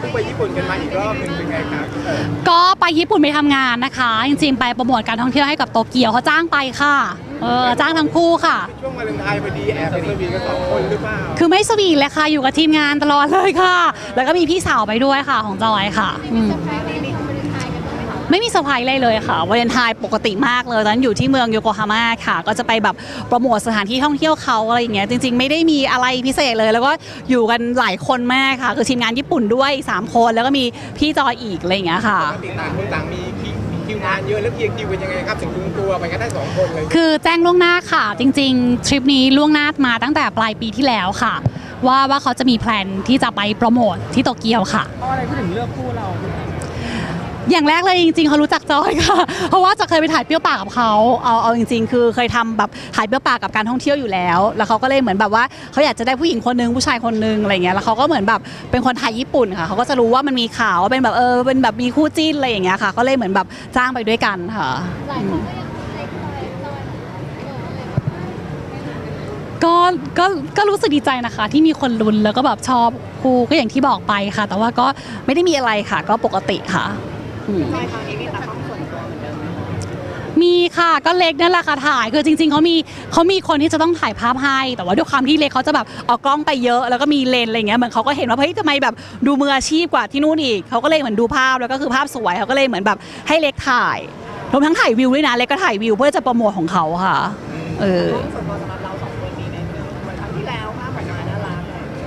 พิ่งไปญี่ปุ่นกันมาอีกรอบหนึ่งเป็นไงครับเออก็ไปญี่ปุ่นไปทำงานนะคะ จริงๆ ไปโปรโมทการท่องเที่ยวให้กับโตเกียวเขาจ้างไปค่ะเออจ้างทั้งคู่ค่ะ ช่วงวาเลนไทน์พอดีแอบไปสวีทกันสองคนหรือเปล่าคือไม่สวีทเลยค่ะอยู่กับทีมงานตลอดเลยค่ะ แล้วก็มีพี่สาวไปด้วยค่ะของจอยค่ะอืมไม่มีเซอร์ไพรส์อะไรเลยค่ะวาเลนไทน์ปกติมากเลยตอนนั้นอยู่ที่เมืองโยโกฮาม่าค่ะ ก็จะไปแบบโปรโมทสถานที่ท่องเที่ยวเขาอะไรอย่างเงี้ยจริง ๆ ไม่ได้มีอะไรพิเศษเลย แล้วก็อยู่กันหลายคนมากค่ะ คือทีมงานญี่ปุ่นด้วย 3 คน แล้วก็มีพี่จอยอีกอะไรอย่างเงี้ยค่ะปกติต่างคนต่างมีคิวมีคิวงานเยอะแล้วเคลียร์คิวเป็นยังไงครับถึงคุมตัวไปกันได้สองคนเลยคือแจ้งล่วงหน้าค่ะ จริง ๆ ทริปนี้ล่วงหน้ามาตั้งแต่ปลายปีที่แล้วค่ะ ว่าว่าเขาจะมีแพลนที่จะไปโปรโมทที่โตเกียวค่ะ เพราะอะไรเขาถึงเลือกคู่เรา อย่างแรกเลยจริงๆเขารู้จักจอยค่ะ เพราะว่าจะเคยไปถ่ายเปรี้ยวปากกับเขาเอาเอาจริง ๆ คือเคยทำแบบถ่ายเปรี้ยวปากกับการท่องเที่ยวอยู่แล้ว แล้วเขาก็เลยเหมือนแบบว่าเขาอยากจะได้ผู้หญิงคนนึงผู้ชายคนนึงอะไรเงี้ยแล้วเขาก็เหมือนแบบเป็นคนไทยญี่ปุ่นค่ะเขาก็จะรู้ว่ามันมีข่าวว่าเป็นแบบเออเป็นแบบมีคู่จิ้นอะไรอย่างเงี้ยค่ะ ก็เลยเหมือนแบบจ้างไปด้วยกันค่ะหลายคนก็ยังให้คอยจอยก็ก็ก็รู้สึกดีใจนะคะ ที่มีคนรุนแล้วก็แบบชอบครูก็อย่างที่บอกไปค่ะ แต่ว่าก็ไม่ได้มีอะไรค่ะ ก็ปกติค่ะ อืมมีค่ะก็เล็กนั่นแหละค่ะถ่ายคือจริง ๆเขามีเขามีคนที่จะต้องถ่ายภาพให้ แต่ว่าด้วยความที่เล็กเขาจะแบบเอากล้องไปเยอะ แล้วก็มีเลนส์อะไรเงี้ยเหมือนเขาก็เห็นว่าเฮ้ยทำไมแบบดูมืออาชีพกว่าที่นู่นอีกเขาก็เลยเหมือนดูภาพแล้วก็คือภาพสวยเขาก็เลยเหมือนแบบให้เล็กถ่ายรวมทั้งถ่ายวิวด้วยนะเล็กก็ถ่ายวิวเพื่อจะโปรโมทของเขาค่ะเออส่วนตัวสำหรับเราสองคนนี้เนี่ยคือเหมือนครั้งที่แล้วภาพออกมาน่ารัก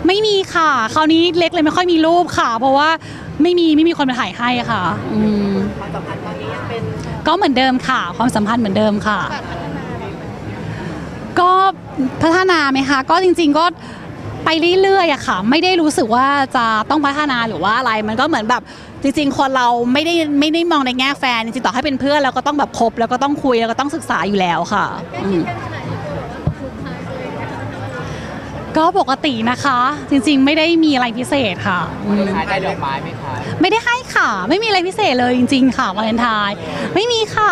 ไม่มีค่ะ คราวนี้เล็กเลยไม่ค่อยมีรูปค่ะ เพราะว่า ไม่มีไม่มีคนมาถ่ายให้ค่ะอืมความสัมพันธ์ตอนนี้ยังเป็นก็เหมือนเดิมค่ะ ความสัมพันธ์เหมือนเดิมค่ะ ก็พัฒนาไหมคะ ก็จริง ๆก็ไปเรื่อยๆอะค่ะ ไม่ได้รู้สึกว่าจะต้องพัฒนาหรือว่าอะไร มันก็เหมือนแบบจริง ๆ คนเราไม่ได้ไม่ได้มองในแง่แฟนจริงๆต่อให้เป็นเพื่อนเราก็ต้องแบบคบแล้วก็ต้องคุยแล้วก็ต้องศึกษาอยู่แล้วค่ะ ใกล้ชิดกันขนาดนี้คือ ก็ปกตินะคะ จริงๆ ไม่ได้มีอะไรพิเศษค่ะอืมได้ดอกไม้ไหมคะไม่ได้ให้ค่ะ ไม่มีอะไรพิเศษเลยจริง ๆ ค่ะวาเลนไทน์ไม่มีค่ะ